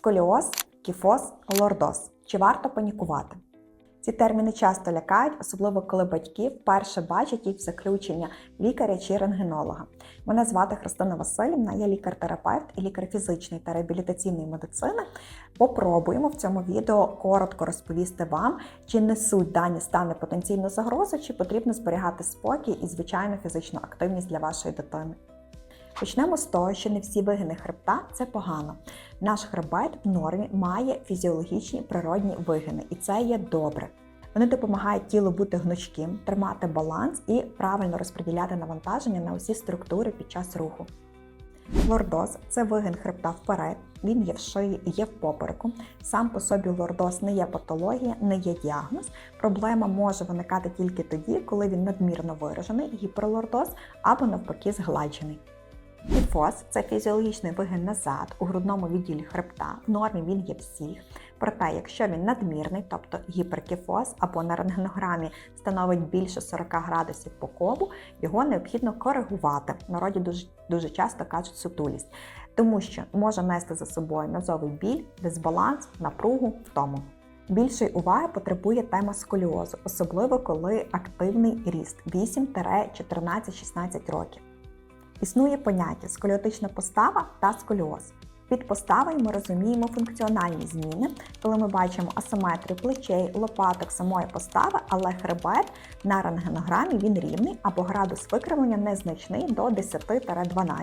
сколіоз, кіфоз, лордоз. Чи варто панікувати? Ці терміни часто лякають, особливо коли батьки вперше бачать їх в заключення лікаря чи рентгенолога. Мене звати Христина Васильівна, я лікар-терапевт і лікар фізичної та реабілітаційної медицини. Попробуємо в цьому відео коротко розповісти вам, чи несуть дані стани потенційну загрозу, чи потрібно зберігати спокій і звичайну фізичну активність для вашої дитини. Почнемо з того, що не всі вигини хребта це погано. Наш хребет в нормі має фізіологічні природні вигини, і це є добре. Вони допомагають тілу бути гнучким, тримати баланс і правильно розподіляти навантаження на усі структури під час руху. Лордоз це вигин хребта вперед, він є в шиї і є в попереку. Сам по собі лордоз не є патологія, не є діагноз. Проблема може виникати тільки тоді, коли він надмірно виражений, гіперлордоз або навпаки згладжений. Кіфоз це фізіологічний вигин назад у грудному відділі хребта. В нормі він є всіх. Проте, якщо він надмірний, тобто гіперкіфоз або на рентгенограмі становить більше 40 градусів по колу, його необхідно коригувати. В народі дуже, дуже часто кажуть сутулість, тому що може нести за собою назовий біль, дисбаланс, напругу, втому. Більшої уваги потребує тема сколіозу, особливо коли активний ріст 8-14-16 років. Існує поняття сколіотична постава та сколіоз. Під поставою ми розуміємо функціональні зміни, коли ми бачимо асиметрію плечей, лопаток самої постави, але хребет на рентгенограмі він рівний або градус викривлення незначний до 10-12.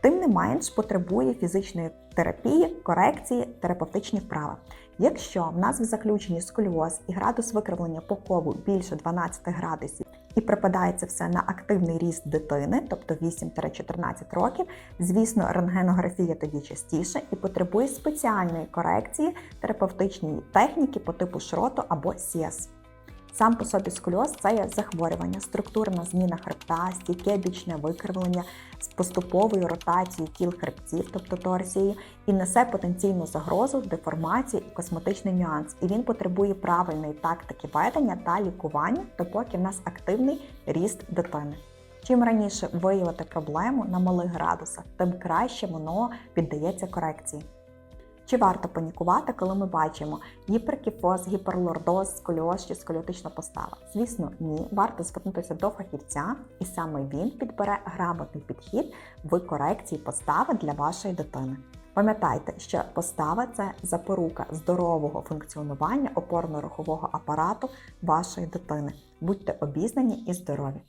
Тим не менш потребує фізичної терапії, корекції, терапевтичні вправи. Якщо в нас в заключенні сколіоз і градус викривлення по кову більше 12 градусів, і припадається все на активний ріст дитини, тобто 8-14 років, звісно, рентгенографія тоді частіше і потребує спеціальної корекції терапевтичної техніки по типу шроту або СІС. Сам по собі сколіоз це є захворювання, структурна зміна хребта, стійке бічне викривлення з поступовою ротацією кіл хребців, тобто торсією, і несе потенційну загрозу, деформацію і косметичний нюанс. І він потребує правильної тактики ведення та лікування, допоки в нас активний ріст дитини. Чим раніше виявити проблему на малих градусах, тим краще воно піддається корекції. Чи варто панікувати, коли ми бачимо гіперкіфоз, гіперлордоз, сколіоз чи сколіотична постава? Звісно, ні. Варто звернутися до фахівця, і саме він підбере грамотний підхід в корекції постави для вашої дитини. Пам'ятайте, що постава це запорука здорового функціонування опорно-рухового апарату вашої дитини. Будьте обізнані і здорові!